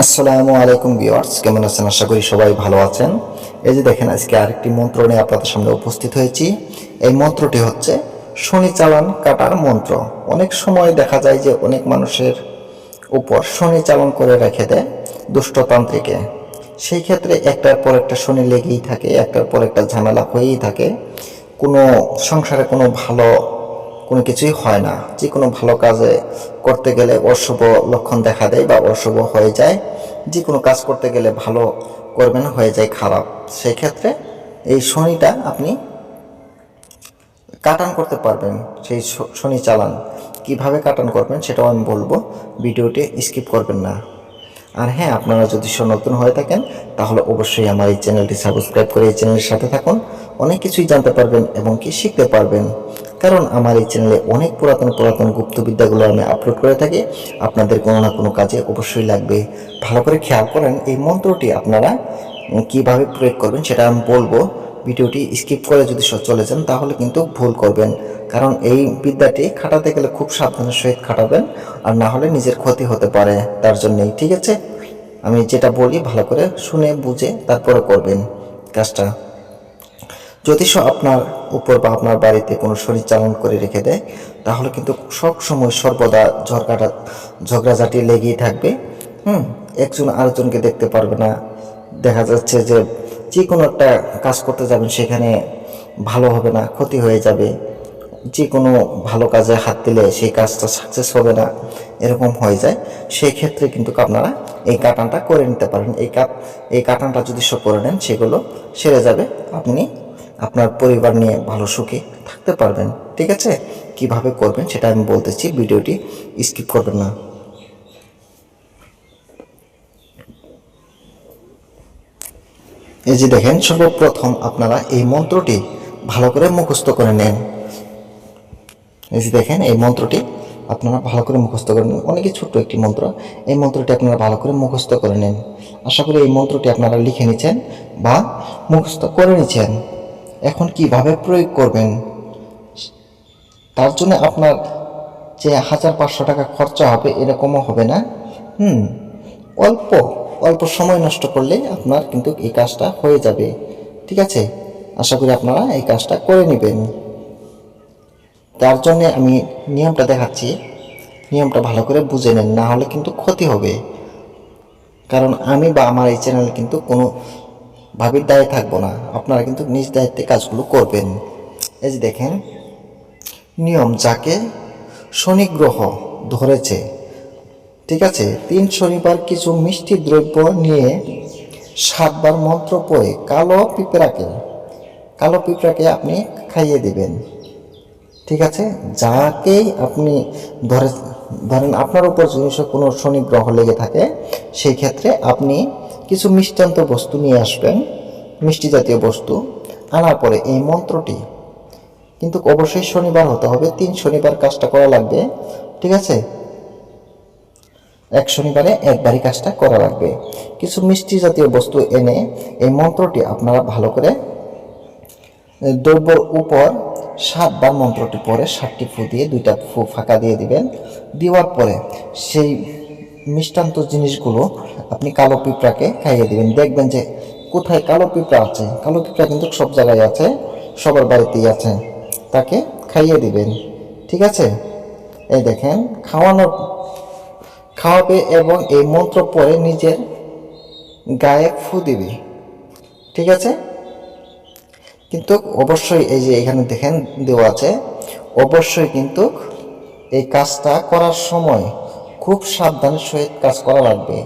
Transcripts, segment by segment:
আসসালামু আলাইকুম ভিউয়ার্স, কেমন আছেন? আশা করি সবাই ভালো আছেন। এই যে দেখেন, আজকে আরেকটি মন্ত্র নিয়ে আপনাদের সামনে উপস্থিত হয়েছি। এই মন্ত্রটি হচ্ছে শনি চালান কাটার মন্ত্র। অনেক সময় দেখা যায় যে অনেক মানুষের উপর শনি চালন করে রেখে দেয় দুষ্টতান্ত্রিকে। সেই ক্ষেত্রে একটার পর একটা শনি লেগেই থাকে, একটার পর একটা ঝামেলা হয়েই থাকে। কোনো সংসারে কোনো ভালো কোনো কিছুই হয় না। যে কোনো ভালো কাজে করতে গেলে অশুভ লক্ষণ দেখা দেয় বা অশুভ হয়ে যায়। যে কোনো কাজ করতে গেলে ভালো করবেন, হয়ে যায় খারাপ। সেই ক্ষেত্রে এই শনিটা আপনি কাটান করতে পারবেন, সেই শনি চালান। কীভাবে কাটান করবেন সেটাও আমি বলব, ভিডিওটি স্কিপ করবেন না। আর হ্যাঁ আপনারা যদি নতুন হয়ে থাকেন, তাহলে অবশ্যই আমার এই চ্যানেলটি সাবস্ক্রাইব করে এই চ্যানেলের সাথে থাকুন। অনেক কিছুই জানতে পারবেন এবং কি শিখতে পারবেন। কারণ আমার এই চ্যানেলে অনেক পুরাতন পুরাতন গুপ্তবিদ্যাগুলো আমি আপলোড করে থাকি। আপনাদের কোনো না কোনো কাজে অবশ্যই লাগবে। ভালো করে খেয়াল করেন এই মন্ত্রটি আপনারা কীভাবে প্রয়োগ করবেন সেটা আমি বলব। ভিডিওটি স্কিপ করে যদি চলে যান তাহলে কিন্তু ভুল করবেন। কারণ এই বিদ্যাটি খাটাতে গেলে খুব সাবধানের সহিত খাটাবেন আর না হলে নিজের ক্ষতি হতে পারে তার জন্যই, ঠিক আছে? আমি যেটা বলি ভালো করে শুনে বুঝে তারপরে করবেন কাজটা। স- আপনার উপর বা আপনার বাড়িতে কোনো শরীর চালন করে রেখে দেয়, তাহলে কিন্তু সব সময় সর্বদা ঝগড়াটা, ঝগড়াঝাটি লেগেই থাকবে। হুম, একজন আরেকজনকে দেখতে পারবে না। দেখা যাচ্ছে যে যে কোনো একটা কাজ করতে যাবেন, সেখানে ভালো হবে না, ক্ষতি হয়ে যাবে। যে কোনো ভালো কাজে হাত দিলে সেই কাজটা সাকসেস হবে না, এরকম হয়ে যায়। সেই ক্ষেত্রে কিন্তু আপনারা এই কাটানটা করে নিতে পারেন। এই কাট এই কাটানটা যদি সব করে নেন, সেগুলো সেরে যাবে। আপনি আপনার পরিবার নিয়ে ভালো সুখে থাকতে পারবেন, ঠিক আছে? কীভাবে করবেন সেটা আমি বলতেছি, ভিডিওটি স্কিপ করবেন না। এই যে দেখেন, সর্বপ্রথম আপনারা এই মন্ত্রটি ভালো করে মুখস্থ করে নেন। এই যে দেখেন, এই মন্ত্রটি আপনারা ভালো করে মুখস্থ করে নেন। অনেকই ছোট্ট একটি মন্ত্র। এই মন্ত্রটি আপনারা ভালো করে মুখস্থ করে নেন। আশা করি এই মন্ত্রটি আপনারা লিখে নিচ্ছেন বা মুখস্থ করে নিচ্ছেন এখন কীভাবে প্রয়োগ করবেন? তার জন্য আপনার যে হাজার পাঁচশো টাকা খরচা হবে, এরকমও হবে না? হুম, অল্প অল্প সময় নষ্ট করলে আপনার কিন্তু এই কাজটা হয়ে যাবে। ঠিক আছে? আশা করি আপনারা এই কাজটা করে নেবেন। তার জন্যে আমি নিয়মটা দেখাচ্ছি। নিয়মটা ভালো করে বুঝে নেন, না হলে কিন্তু ক্ষতি হবে। কারণ আমি বা আমার এই চ্যানেল কিন্তু কোনো ভাবির দায়ে থাকব না। আপনারা কিন্তু নিজ দায়িত্বে কাজগুলো করবেন। এই যে দেখেন, নিয়ম যাকে শনি গ্রহ ধরেছে, ঠিক আছে? তিন শনিবার কিছু মিষ্টি দ্রব্য নিয়ে সাতবার মন্ত্র পড়ে কালো পিঁপড়াকে কালো পিঁপড়াকে আপনি খাইয়ে দিবেন। ঠিক আছে? যাকেই আপনি ধরে, ধরেন আপনার উপর জিনিস কোনো শনি গ্রহ লেগে থাকে, সেই ক্ষেত্রে আপনি কিছু মিষ্টান্ত বস্তু নিয়ে আসবেন, মিষ্টি জাতীয় বস্তু, আনার পরে এই মন্ত্রটি। কিন্তু অবশ্যই শনিবার হতে হবে, তিন শনিবার কাজটা করা লাগবে, ঠিক আছে? এক শনিবারে একবারই কাজটা করা লাগবে। কিছু মিষ্টি জাতীয় বস্তু এনে এই মন্ত্রটি আপনারা ভালো করে দ্রব্যর উপর সাতবার মন্ত্রটি পরে সাতটি ফু দিয়ে, দুইটা ফু ফাঁকা দিয়ে দিবেন। দেওয়ার পরে সেই মিষ্টান্ত জিনিসগুলো আপনি কালো পিঁপড়াকে খাইয়ে দিবেন। দেখবেন যে কোথায় কালো পিঁপড়া আছে? কালো পিঁপড়া কিন্তু সব জায়গায় আছে, সবার বাড়িতেই আছে। তাকে খাইয়ে দিবেন। ঠিক আছে? এই দেখেন, খাওয়ানোর খাওয়াবে এবং এই মন্ত্র পরে নিজের গায়ে ফু দিবে। ঠিক আছে? কিন্তু অবশ্যই এই যে এখানে দেখেন দেওয়া আছে, অবশ্যই কিন্তু এই কাজটা করার সময় খুব সাবধানের সহিত কাজ করা লাগবে।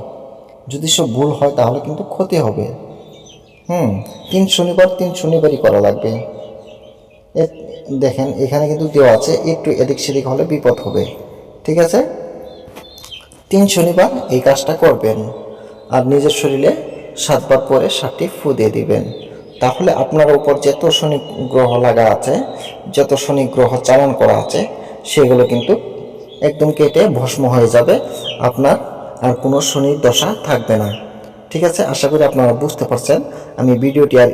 যদি সব ভুল হয়, তাহলে কিন্তু ক্ষতি হবে। হুম, তিন শনিবার তিন শনিবারই করা লাগবে। দেখেন, এখানে কিন্তু দেওয়া আছে, একটু এদিক সেদিক হলে বিপদ হবে। ঠিক আছে? তিন শনিবার এই কাজটা করবেন আর নিজের শরীরে সাতবার পরে সাতটি ফু দিয়ে দিবেন। তাহলে আপনার উপর যত শনি গ্রহ লাগা আছে, যত শনি গ্রহ চালান করা আছে, সেগুলো কিন্তু একদম কেটে ভস্ম হয়ে যাবে। আপনার আর কোনো শনির দশা থাকবে না। ঠিক আছে? আশা করি আপনারা বুঝতে পারছেন। আমি ভিডিওটি আর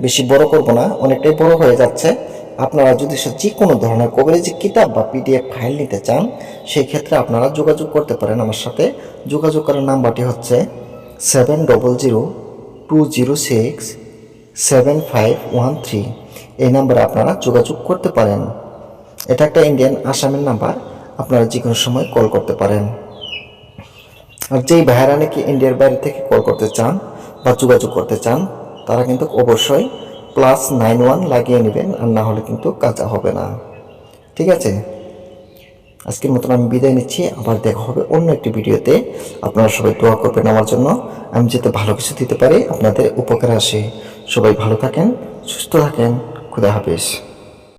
বেশি বড় করব না, অনেকটাই বড় হয়ে যাচ্ছে। আপনারা যদি যে কোনো ধরনের কভারেজি কিতাব বা পিডিএফ ফাইল নিতে চান, সেই ক্ষেত্রে আপনারা যোগাযোগ করতে পারেন আমার সাথে। যোগাযোগ করার নাম্বারটি হচ্ছে seven double zero two zero six seven five one three এই নাম্বারে আপনারা যোগাযোগ করতে পারেন। এটা একটা ইন্ডিয়ান আসামের নাম্বার আপনারা যে কোনো সময় কল করতে পারেন। আর যেই ভাইয়েরা নাকি ইন্ডিয়ার বাইরে থেকে কল করতে চান বা যোগাযোগ করতে চান, তারা কিন্তু অবশ্যই প্লাস নাইন ওয়ান লাগিয়ে নেবেন আর না হলে কিন্তু কাজা হবে না। ঠিক আছে? আজকের মতন আমি বিদায় নিচ্ছি। আবার দেখা হবে অন্য একটি ভিডিওতে। আপনারা সবাই দোয়া করবেন আমার জন্য। আমি যাতে ভালো কিছু দিতে পারি আপনাদের উপকার আসে। সবাই ভালো থাকেন, সুস্থ থাকেন। খুদা হাফিজ।